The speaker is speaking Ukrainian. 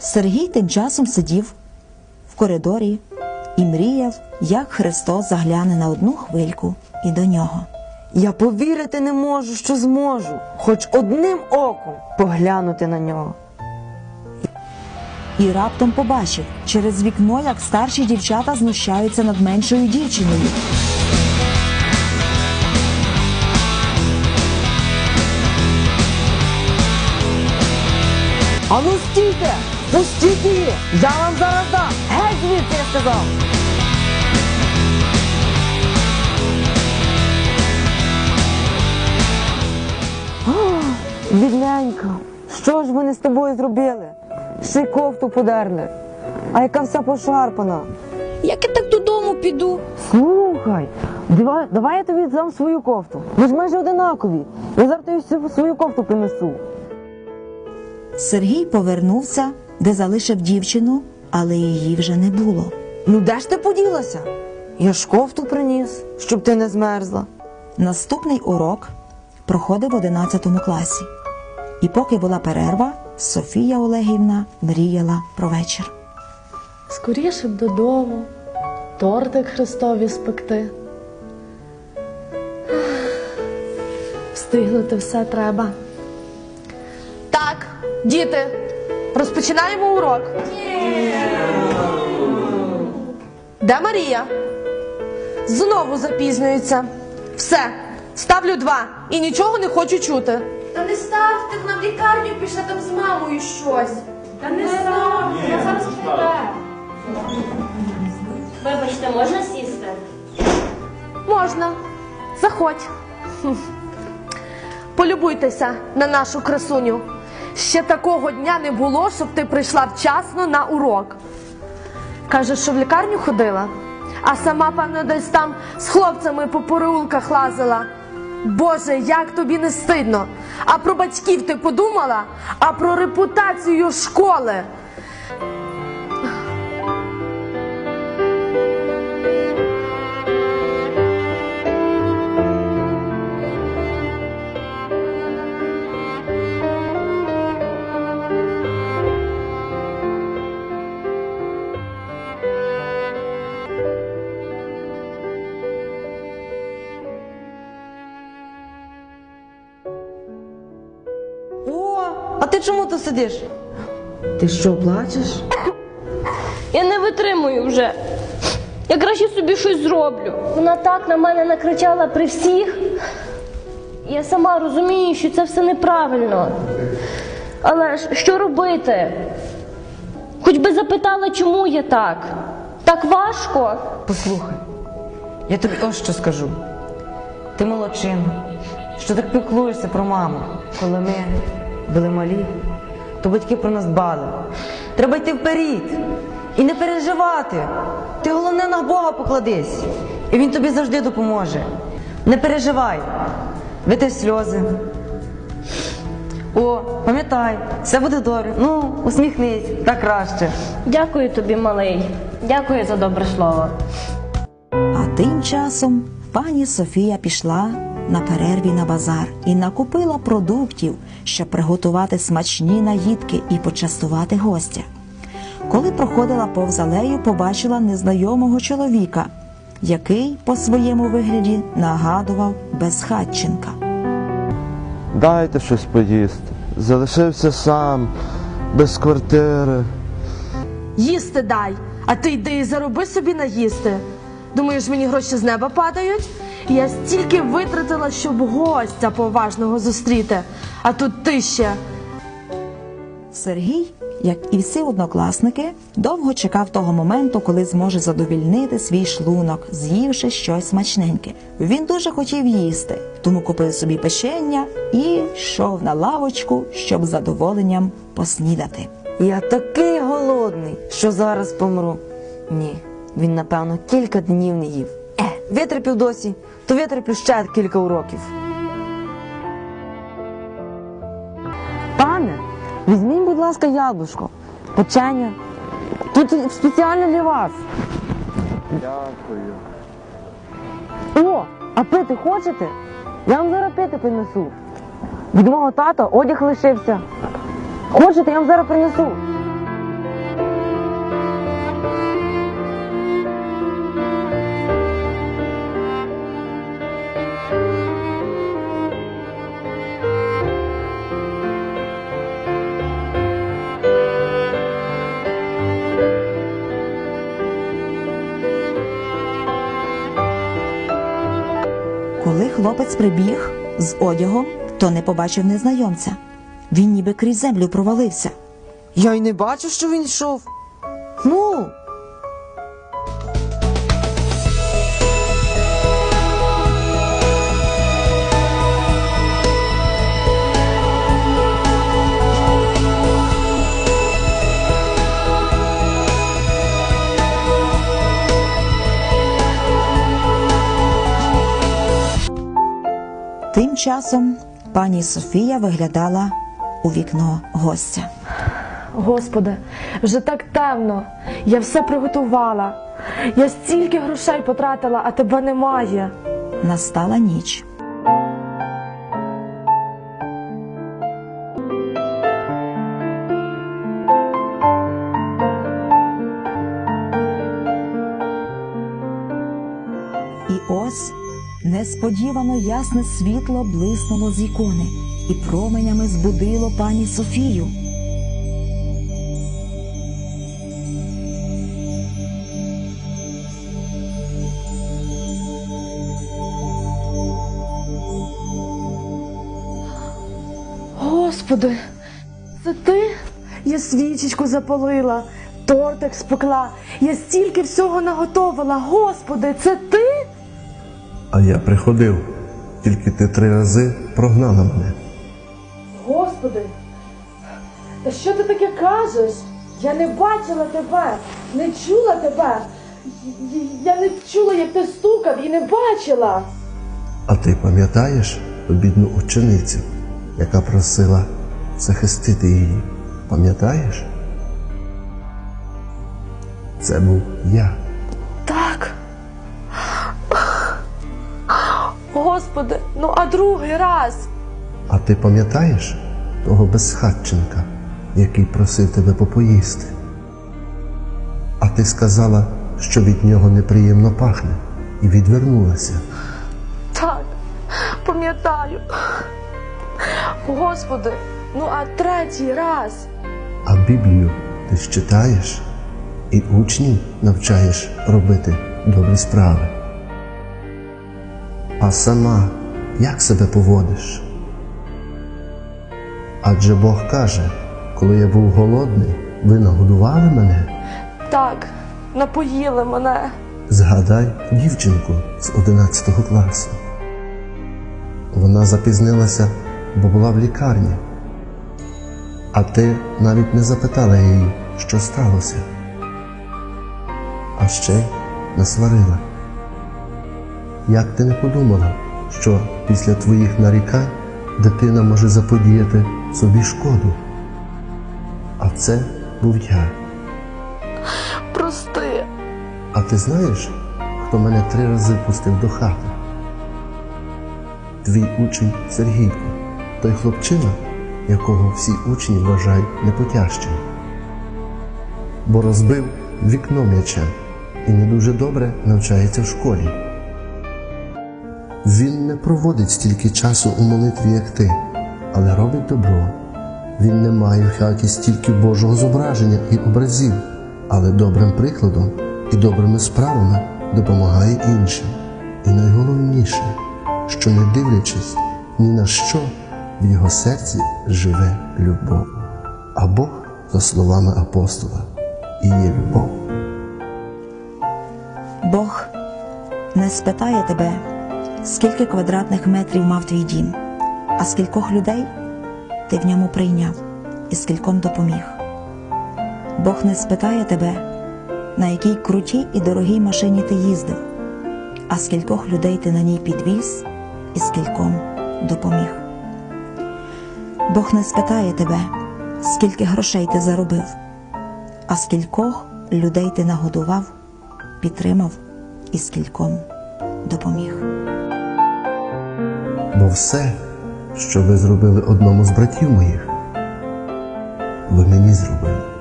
Сергій тим часом сидів в коридорі і мріяв, як Христос загляне на одну хвильку і до нього. Я повірити не можу, що зможу, хоч одним оком поглянути на нього. І раптом побачив через вікно, як старші дівчата знущаються над меншою дівчиною. А ну стійте! Пустіть її! Я вам зараз дам! Геть звідси, я сказав! О, Бідненька, що ж вони з тобою зробили? Ще й кофту подерли, а яка вся пошарпана. Як я так додому піду? Слухай, давай, давай я тобі дам свою кофту. Ви ж майже одинакові. Я зараз тобі всю свою кофту принесу. Сергій повернувся, де залишив дівчину, але її вже не було. Ну де ж ти поділася? Я ж кофту приніс, щоб ти не змерзла. Наступний урок проходив в 11 класі. І поки була перерва, Софія Олегівна мріяла про вечір. Скоріше б додому, тортик Христові спекти. Встигнути все треба. Так, діти, розпочинаємо урок. Де Марія? Знову запізнюється. Все, ставлю два і нічого не хочу чути. Та не ставте, в лікарню пішла там з мамою щось. Та не ставте, я зараз прийде. Вибачте, можна сісти? Можна. Заходь. Полюбуйтеся на нашу красуню. Ще такого дня не було, щоб ти прийшла вчасно на урок. Каже, що в лікарню ходила, а сама, певно, десь там з хлопцями по порулках лазила. Боже, як тобі не стидно. А про батьків ти подумала? А про репутацію школи. Ти чому тут сидиш? Ти що, плачеш? Я не витримую вже. Я краще собі щось зроблю. Вона так на мене накричала при всіх. Я сама розумію, що це все неправильно. Але ж що робити? Хоч би запитала, чому я так. Так важко. Послухай, я тобі ось що скажу. Ти молодчина, що так піклуєшся про маму. Коли ми були малі, то батьки про нас дбали. Треба йти вперед і не переживати. Ти головне на Бога покладись, і він тобі завжди допоможе. Не переживай, витри сльози. О, пам'ятай, все буде добре. Ну, усміхнись, так краще. Дякую тобі, малий. Дякую за добре слово. А тим часом пані Софія пішла на перерві на базар і накупила продуктів, щоб приготувати смачні наїдки і почастувати гостя. Коли проходила повз алею, побачила незнайомого чоловіка, який по своєму вигляді нагадував безхатченка. Дайте щось поїсти. Залишився сам, без квартири. Їсти дай, а ти йди і зароби собі наїсти. Думаєш, мені гроші з неба падають? Я стільки витратила, щоб гостя поважного зустріти. А тут ти ще. Сергій, як і всі однокласники, довго чекав того моменту, коли зможе задовільнити свій шлунок, з'ївши щось смачненьке. Він дуже хотів їсти, тому купив собі печення і йшов на лавочку, щоб з задоволенням поснідати. Я такий голодний, що зараз помру. Ні, він, напевно, кілька днів не їв. Витерпів досі, то витерплю ще кілька уроків. Пане, візьміть, будь ласка, яблучко, печення. Тут спеціально для вас. Дякую. О, а пити хочете? Я вам зараз пити принесу. Від мого тата одяг лишився. Хочете, я вам зараз принесу. Хлопець прибіг з одягом, то не побачив незнайомця. Він ніби крізь землю провалився. Я й не бачу, що він йшов. Ну, часом пані Софія виглядала у вікно гостя. Господи, вже так темно. Я все приготувала. Я стільки грошей потратила, а тебе немає. Настала ніч. Несподівано ясне світло блиснуло з ікони і променями збудило пані Софію. Господи, це ти? Я свічечку запалила, тортик спекла. Я стільки всього наготовила. Господи, це ти? А я приходив, тільки ти три рази прогнала мене. Господи, та що ти таке кажеш? Я не бачила тебе, не чула тебе. Я не чула, як ти стукав, і не бачила. А ти пам'ятаєш ту бідну ученицю, яка просила захистити її? Пам'ятаєш? Це був я. Господи, ну а другий раз. А ти пам'ятаєш того безхатченка, який просив тебе попоїсти? А ти сказала, що від нього неприємно пахне, і відвернулася. Так, пам'ятаю. Господи, ну а третій раз. А Біблію ти ж читаєш і учнів навчаєш робити добрі справи. А сама як себе поводиш? Адже Бог каже, коли я був голодний, ви нагодували мене. Так, напоїли мене. Згадай дівчинку з 11 класу. Вона запізнилася, бо була в лікарні. А ти навіть не запитала її, що сталося. А ще й насварила. Як ти не подумала, що після твоїх нарікань дитина може заподіяти собі шкоду? А це був я. Прости. А ти знаєш, хто мене три рази пустив до хати? Твій учень Сергійко, той хлопчина, якого всі учні вважають непотяжчим. Бо розбив вікно м'ячем і не дуже добре навчається в школі. Він не проводить стільки часу у молитві, як ти, але робить добро. Він не має в хаті стільки Божого зображення і образів, але добрим прикладом і добрими справами допомагає іншим. І найголовніше, що не дивлячись ні на що, в його серці живе любов. А Бог, за словами апостола, і є любов. Бог не спитає тебе, скільки квадратних метрів мав твій дім, а скількох людей ти в ньому прийняв і скільком допоміг. Бог не спитає тебе, на якій крутій і дорогій машині ти їздив, а скількох людей ти на ній підвіз і скільком допоміг. Бог не спитає тебе, скільки грошей ти заробив, а скількох людей ти нагодував, підтримав і скільком допоміг. Бо все, що ви зробили одному з братів моїх, ви мені зробили.